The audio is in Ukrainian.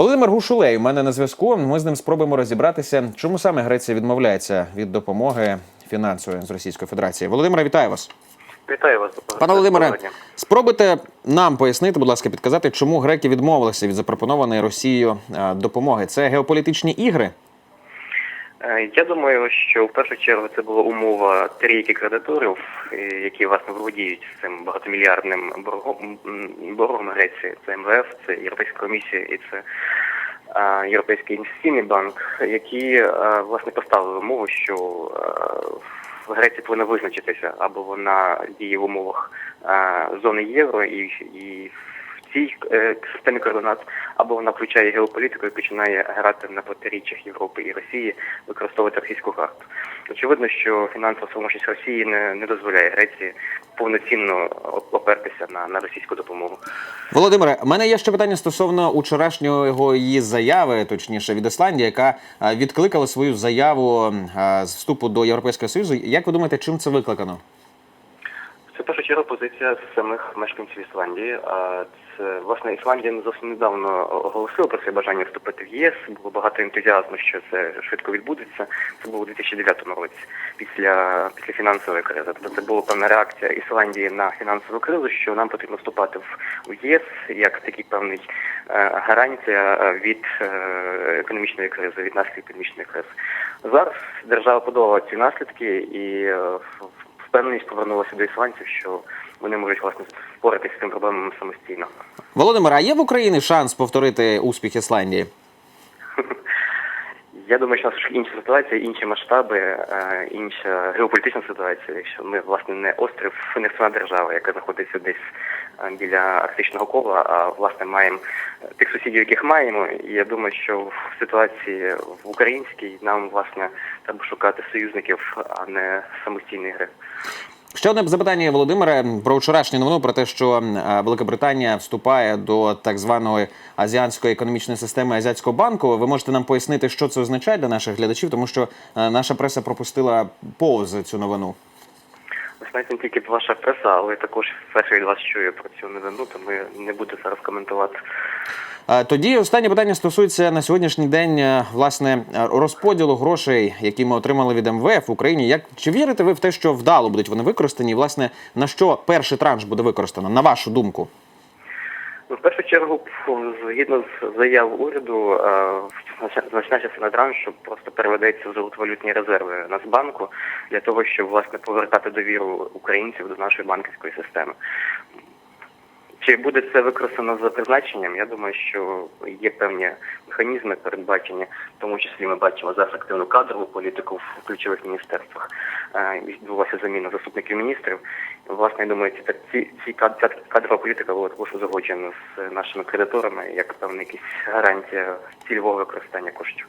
Володимир Гушулей у мене на зв'язку. Ми з ним спробуємо розібратися, чому саме Греція відмовляється від допомоги фінансової з Російської Федерації. Володимире, вітаю вас. Вітаю вас, Пане Володимире, спробуйте нам пояснити, будь ласка, підказати, чому греки відмовилися від запропонованої Росією е, допомоги. Це геополітичні ігри. Е, Я думаю, що в першу чергу це була умова трійки кредиторів, е, які власне володіють цим багатомільярдним боргом, боргом Греції. Це МВФ, це Європейська комісія і це е, Європейський інвестиційний банк, які власне поставили умову, що Греція повинна визначитися або вона діє в умовах зони євро і, і цій е, системі координат, або вона включає геополітику і починає грати на протиріччях Європи і Росії, використовувати російську карту. Очевидно, що фінансова спроможність Росії не, не дозволяє Греції повноцінно опертися на, на російську допомогу. Володимире, у мене є ще питання стосовно учорашнього її заяви, точніше від Ісландії, яка е, відкликала свою заяву е, з вступу до Європейського Союзу. Як ви думаєте, чим це викликано? Чергу позиція самих мешканців Ісландії. Це власне Ісландія зовсім недавно оголосила про своє бажання вступити в ЄС. Було багато ентузіазму, що це швидко відбудеться. Це було у 2009 році, після після фінансової кризи. Тобто це була певна реакція Ісландії на фінансову кризу, що нам потрібно вступати в, ЄС як такий певний е, гарантія е, від е, економічної кризи, від наслідків економічної кризи. Зараз держава подолала ці наслідки і впевненість повернулася до ісландців, що вони можуть власне впоратися з цим проблемами самостійно. Володимир, а є в Україні шанс повторити успіх Ісландії? Я думаю, що у нас інша ситуація, інші масштаби, е, інша геополітична ситуація. Що ми власне не острів, не сама держава, яка знаходиться десь біля арктичного кола, а власне маємо е, тих сусідів, яких маємо. І я думаю, що в ситуації в українській нам власне треба шукати союзників, а не самостійної гри. Ще одне запитання, Володимире, про вчорашню новину про те, що е, Велика Британія вступає до так званої азіатської економічної системи азіатського банку. Ви можете нам пояснити, що це означає для наших глядачів, тому що е, наша преса пропустила повз цю новину. Не тільки ваша преса, але також вперше від вас чую про цю новину, то ми не буду зараз коментувати. Тоді останнє питання стосується на сьогоднішній день е, власне розподілу грошей, які ми отримали від МВФ в Україні. Як чи вірите ви в те, що вдало будуть вони використані? Власне, на що перший транш буде використано? На вашу думку? В першу чергу, згідно з заяв уряду, е, значна частина траншу просто переведеться в золотовалютні резерви Нацбанку для того, щоб власне повертати довіру українців до нашої банківської системи. Чи буде це використано за призначенням? Я думаю, що є певні механізми передбачення, в тому числі ми бачимо зараз активну кадрову політику в ключових міністерствах. Е, Відбулася заміна заступників міністрів. Власне, я думаю, ці ці, ці кад- кадрова політика була також узгоджена з нашими кредиторами як певна якась гарантія цільового використання коштів.